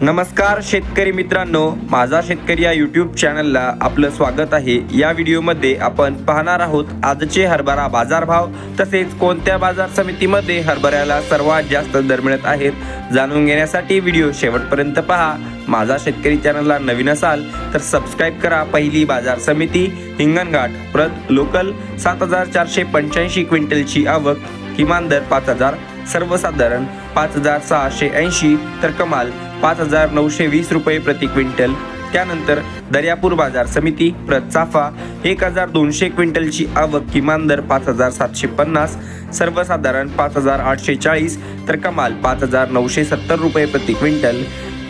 नमस्कार शेतकरी मित्रांनो माझा शेतकरी या यूट्यूब चॅनलला आपलं स्वागत आहे. या व्हिडिओमध्ये आपण पाहणार आहोत आजचे हरभरा बाजारभाव तसेच कोणत्या बाजार समितीमध्ये हरभऱ्याला सर्वात जास्त दर मिळत आहेत जाणून घेण्यासाठी व्हिडिओ शेवटपर्यंत पहा. माझा शेतकरी चॅनलला नवीन असाल तर सबस्क्राईब करा. पहिली बाजार समिती हिंगणघाट प्रत लोकल सात हजार चारशे पंच्याऐंशी क्विंटलची आवक किमान दर पाच हजार सर्वसाधारण पाच हजार सहाशे ऐंशी तर कमाल पाच हजार नऊशे वीस रुपये प्रति क्विंटल. त्यानंतर दर्यापूर बाजार समिती प्रत चाफा एक हजार दोनशे क्विंटलची आवक किमान दर पाच हजार सातशे पन्नास सर्वसाधारण पाच हजार आठशे चाळीस तर कमाल पाच हजार नऊशे सत्तर रुपये प्रति क्विंटल.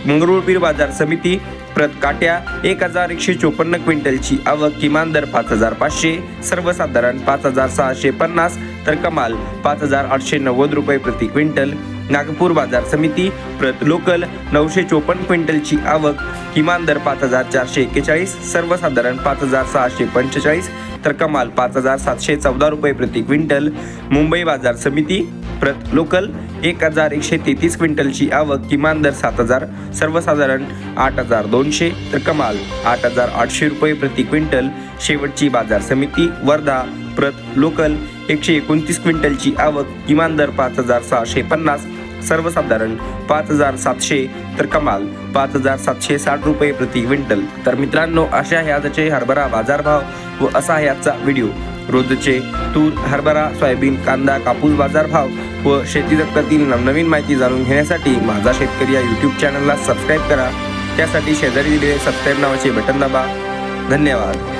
मंगरुळपीर बाजार समिती प्रत काट्या एक हजार एकशे चोपन्न क्विंटलची आवक किमान दर पाच हजार पाचशे सर्वसाधारण पाच हजार सहाशे पन्नास तर कमाल पाच हजार आठशे नव्वद रुपये प्रति क्विंटल. नागपूर बाजार समिती प्रत लोकल नऊशे चोपन्न क्विंटलची आवक. किमान दर पाच हजार चारशे एक्केचाळीस सर्वसाधारण पाच हजार सहाशे पंचेचाळीस तर कमाल पाच हजार सातशे चौदा रुपये प्रति क्विंटल. मुंबई बाजार समिती प्रत लोकल एक हजार एकशे तेहतीस क्विंटलची आवक. किमान दर सात हजार सर्वसाधारण आठ हजार दोनशे तर कमाल आठ हजार आठशे रुपये प्रति क्विंटल. शेवटची बाजार समिती वर्धा प्रत लोकल एकशे एकोणतीस क्विंटलची आवक किमान दर पाच हजार सहाशे पन्नास. सर्वसाधारण पाच हजार सातशे तर कमाल पाच हजार सातशे साठ रुपये प्रति क्विंटल. तर मित्रांनो अशा आहे आजचे हरभरा बाजारभाव व असा आहे आजचा व्हिडिओ. रोजचे तूर हरभरा सोयाबीन कांदा कापूस बाजारभाव व शेती जगतातील नवनवीन माहिती जाणून घेण्यासाठी माझा शेतकरी या यूट्यूब चॅनलला सबस्क्राईब करा. त्यासाठी शेजारी दिलेले सबस्क्राईब नावाचे बटन दाबा. धन्यवाद.